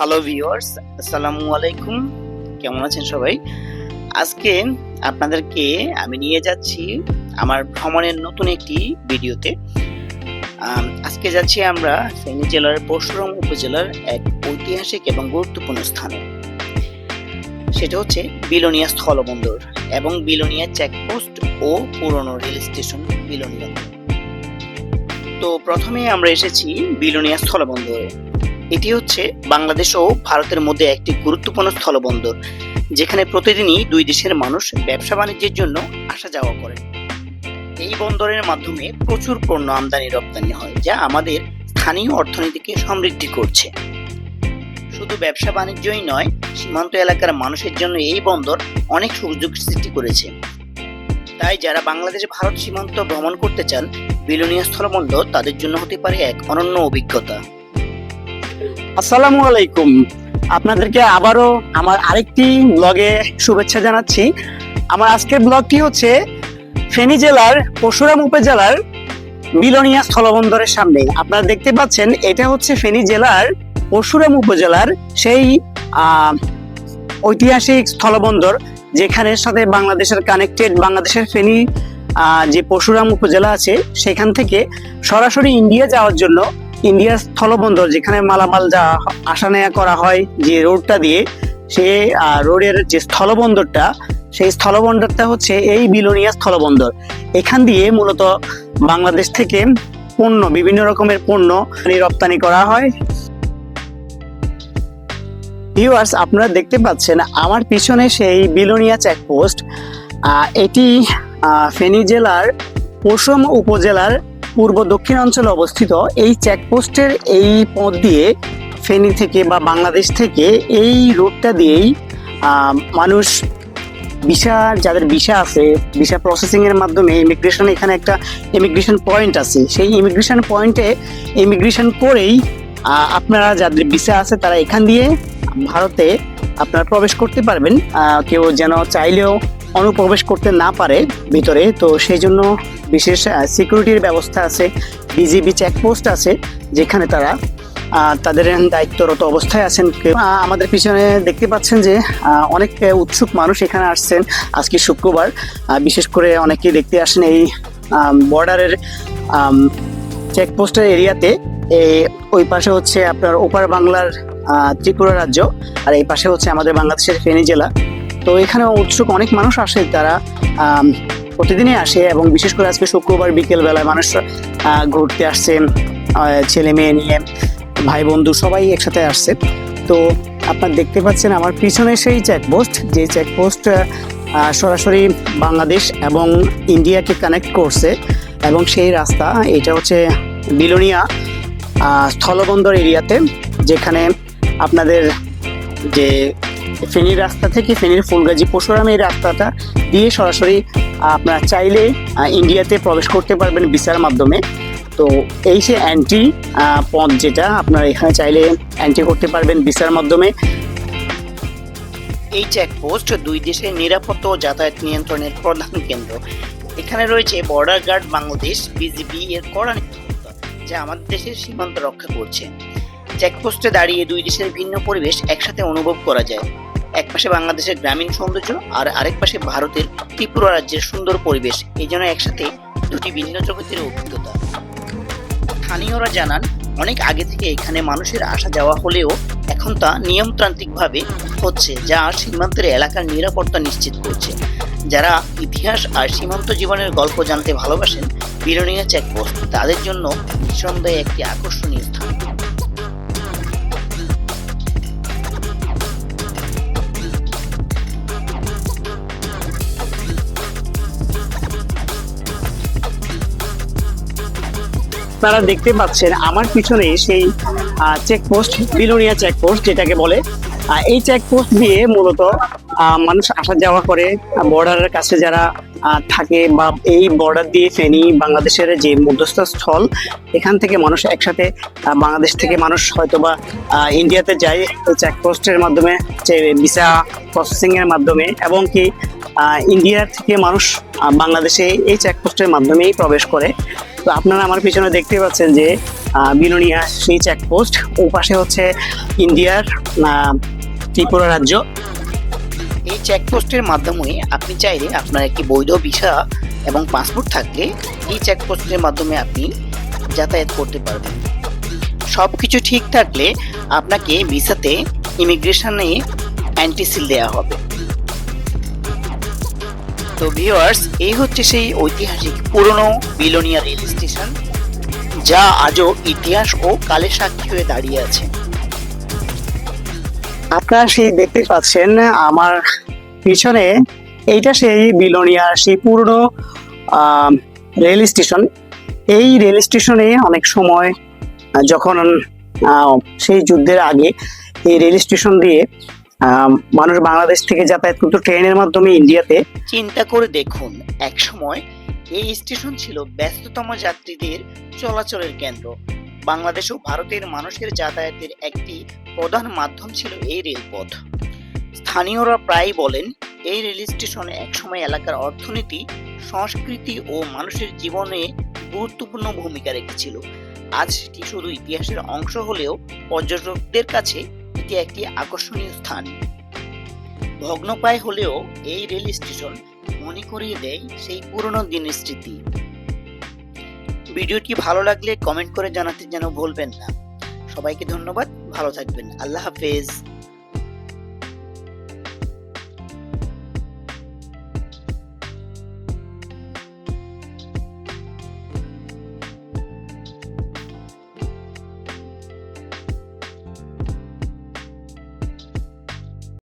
Hello viewers আসসালামু আলাইকুম কেমন আছেন সবাই? আজকে আপনাদেরকে আমি নিয়ে যাচ্ছি আমার ভ্রমণের নতুন একটি ভিডিওতে। আজকে যাচ্ছি আমরা ফেনী জেলার পরশুরাম উপজেলার এক ঐতিহাসিক এবং গুরুত্বপূর্ণ স্থানে। সেটা হচ্ছে বিলোনিয়া স্থলবন্দর এবং বিলোনিয়া চেকপোস্ট ও পুরনো রেল স্টেশন বিলোনিয়া তো প্রথমে আমরা এসেছি বিলোনিয়া স্থলবন্দরে। এটি হচ্ছে বাংলাদেশ ও ভারতের মধ্যে একটি গুরুত্বপূর্ণ স্থলবন্দর, যেখানে প্রতিদিনই দুই দেশের মানুষ ব্যবসা বাণিজ্যের জন্য আসা যাওয়া করে। এই বন্দরের মাধ্যমে প্রচুর পণ্য আমদানি রপ্তানি হয়, যা আমাদের স্থানীয় অর্থনীতিকে সমৃদ্ধি করছে। শুধু ব্যবসা বাণিজ্যই নয়, সীমান্ত এলাকার মানুষের জন্য এই বন্দর অনেক সুযোগ সৃষ্টি করেছে। তাই যারা বাংলাদেশ, ভারত সীমান্ত ভ্রমণ করতে চান, বিলোনিয়া স্থলবন্দর তাদের জন্য হতে পারে এক অনন্য অভিজ্ঞতা। আসসালামু আলাইকুম। আপনাদেরকে আবারও আমার আরেকটি ব্লগে শুভেচ্ছা জানাচ্ছি। আমার আজকের ব্লগটি হচ্ছে ফেনী জেলার পরশুরাম উপজেলার বিলোনিয়া স্থলবন্দরের সামনে। আপনারা দেখতে পাচ্ছেন, এটা হচ্ছে ফেনী জেলার পরশুরাম উপজেলার সেই ঐতিহাসিক স্থলবন্দর যেখানের সাথে বাংলাদেশের কানেক্টেড বাংলাদেশের ফেনী যে পরশুরাম উপজেলা আছে, সেখান থেকে সরাসরি ইন্ডিয়া যাওয়ার জন্য ইন্ডিয়ার স্থলবন্দর যেখানে মালামাল যা আসা নেওয়া করা হয় যে রোডটা দিয়ে, সে রোডের যে স্থলবন্দরটা, সেই স্থলবন্দরটা হচ্ছে এই বিলোনিয়া স্থলবন্দর। এখান দিয়ে মূলত বাংলাদেশ থেকে পণ্য, বিভিন্ন রকমের পণ্য রপ্তানি করা হয়। ভিউয়ার্স আপনারা দেখতে পাচ্ছেন আমার পিছনে সেই বিলোনিয়া চেকপোস্ট এটি ফেনী জেলার, পশ্চিম উপজেলার পূর্ব দক্ষিণ অঞ্চলে অবস্থিত এই চেকপোস্টের এই পথ দিয়ে ফেনী থেকে বা বাংলাদেশ থেকে এই রুটটা দিয়েই মানুষ ভিসা, যাদের ভিসা আছে, ভিসা প্রসেসিং এর মাধ্যমে ইমিগ্রেশন এখানে একটা ইমিগ্রেশন পয়েন্ট আছে। সেই ইমিগ্রেশন পয়েন্টে ইমিগ্রেশন করেই আপনারা যাদের ভিসা আছে তারা এখান দিয়ে ভারতে আপনারা প্রবেশ করতে পারবেন। কেউ যেন চাইলেও অনুপ্রবেশ করতে না পারে ভিতরে, তো সেই জন্য বিশেষ সিকিউরিটির ব্যবস্থা আছে বিজিবি চেকপোস্ট আছে, যেখানে তারা তাদের দায়িত্বরত অবস্থায় আছেন। আমাদের পিছনে দেখতে পাচ্ছেন যে অনেক উৎসুক মানুষ এখানে আসছেন আজকে শুক্রবার। বিশেষ করে অনেকে দেখতে আসেন এই বর্ডারের চেকপোস্টের এরিয়াতে। ওই পাশে হচ্ছে আপনার ওপার বাংলার ত্রিপুরা রাজ্য, আর এই পাশে হচ্ছে আমাদের বাংলাদেশের ফেনী জেলা। তো এখানে উৎসুক অনেক মানুষ আসে তারা প্রতিদিনই আসে এবং বিশেষ করে আজকে শুক্রবার বিকেল বেলায় মানুষ ঘুরতে আসছে ছেলে মেয়ে নিয়ে, ভাই বন্ধু সবাই একসাথে আসছে। তো আপনার দেখতে পাচ্ছেন আমার পিছনে সেই চেকপোস্ট যে চেকপোস্ট সরাসরি বাংলাদেশ এবং ইন্ডিয়াকে কানেক্ট করছে এবং সেই রাস্তা, এটা হচ্ছে বিলোনিয়া স্থলবন্দর এরিয়াতে, যেখানে আপনাদের যে ফেনীর রাস্তা থেকে ফেনীর ফুলগাজী পরশুরাম এই রাস্তাটা দিয়ে সরাসরি আপনারা চাইলে ইন্ডিয়াতে প্রবেশ করতে পারবেন ভিসার মাধ্যমে। তো এই সে অ্যান্টি পথ যেটা, আপনারা এখানে চাইলে অ্যান্টি করতে পারবেন ভিসার মাধ্যমে। এই চেকপোস্ট দুই দেশের নিরাপত্তা ও যাতায়াত নিয়ন্ত্রণের প্রধান কেন্দ্র। এখানে রয়েছে বর্ডার গার্ড বাংলাদেশ বিজিবি এর কড়া যা আমাদের দেশের সীমান্ত রক্ষা করছে। চেকপোস্টে দাঁড়িয়ে দুই দেশের ভিন্ন পরিবেশ একসাথে অনুভব করা যায়। এক পাশে বাংলাদেশের গ্রামীণ সৌন্দর্য আর আরেক পাশে ভারতের ত্রিপুরা রাজ্যের সুন্দর পরিবেশ। এই জন্য একসাথে দুটি ভিন্ন জগতের অভিজ্ঞতা। স্থানীয়রা জানান, অনেক আগে থেকে এখানে মানুষের আসা যাওয়া হলেও এখন তা নিয়মতান্ত্রিকভাবে হচ্ছে, যা সীমান্তের এলাকার নিরাপত্তা নিশ্চিত করছে। যারা ইতিহাস আর সীমান্ত জীবনের গল্প জানতে ভালোবাসেন, বিরোনিয়া চেকপোস্ট, তাদের জন্য নিঃসন্দেহে একটি আকর্ষণীয় স্থান। আপনারা দেখতে পাচ্ছেন আমার পিছনে সেই চেকপোস্ট বিলোনিয়া চেকপোস্ট যেটাকে বলে। এই চেকপোস্ট দিয়ে মূলত মানুষ আসা যাওয়া করে। বর্ডারের কাছে যারা থাকে বা এই বর্ডার দিয়ে ফেনী বাংলাদেশের যে মধ্যস্থ স্থল এখান থেকে মানুষ একসাথে বাংলাদেশ থেকে মানুষ হয়তোবা ইন্ডিয়াতে যায় এই চেকপোস্টের মাধ্যমে যে ভিসা প্রসেসিং এর মাধ্যমে। এবং কি আহ, ইন্ডিয়ার থেকে মানুষ বাংলাদেশে এই চেকপোস্টের মাধ্যমেই প্রবেশ করে। তো আপনারা আমার পিছনে দেখতে পাচ্ছেন যে আহ, বিলোনিয়া সেই চেকপোস্ট ও পাশে হচ্ছে ইন্ডিয়ার ত্রিপুরা রাজ্য। এই চেকপোস্টের মাধ্যমে আপনি চাইলে আপনার একটি বৈধ ভিসা এবং পাসপোর্ট থাকলে এই চেকপোস্টের মাধ্যমে আপনি যাতায়াত করতে পারবেন। সব কিছু ঠিক থাকলে আপনাকে ভিসাতে ইমিগ্রেশনে অ্যান্টিসিল দেওয়া হবে। তো ভিউয়ার্স এই হচ্ছে সেই ঐতিহাসিক পুরনো বিলোনিয়া রেল স্টেশন, যা আজও ইতিহাস ও কালের সাক্ষী হয়ে দাঁড়িয়ে আছে। আপনারা সেই দেখতে পাচ্ছেন আমার পিছনে, এইটা সেই বিলোনিয়ার সেই পুরনো রেল স্টেশন। এই রেল স্টেশনে অনেক সময়, যখন সেই যুদ্ধের আগে এই রেল স্টেশন দিয়ে মানুষ বাংলাদেশ থেকে যাতায়াত করতো ট্রেনের মাধ্যমে ইন্ডিয়াতে। চিন্তা করে দেখুন একসময় এই স্টেশন ছিল ব্যস্ততম যাত্রীদের চলাচলের কেন্দ্র। বাংলাদেশ ও ভারতের মানুষের যাতায়াতের একটি প্রধান মাধ্যম ছিল এই রেলপথ। স্থানীয়রা প্রায় বলেন, এই রেল স্টেশন একসময় এলাকার অর্থনীতি, সংস্কৃতি ও মানুষের জীবনে গুরুত্বপূর্ণ ভূমিকা রেখেছিল। আজ সেটি শুধু ইতিহাসের অংশ হলেও পর্যটকদের কাছে এটি একটি আকর্ষণীয় স্থান। ভগ্নপ্রায় হলেও এই রেল স্টেশন মনে করিয়ে দেয় সেই পুরনো দিনের স্মৃতি। ভিডিওটি ভালো লাগলে কমেন্ট করে জানাতে যেন ভুলবেন না। সবাইকে ধন্যবাদ, ভালো থাকবেন। আল্লাহ হাফেজ।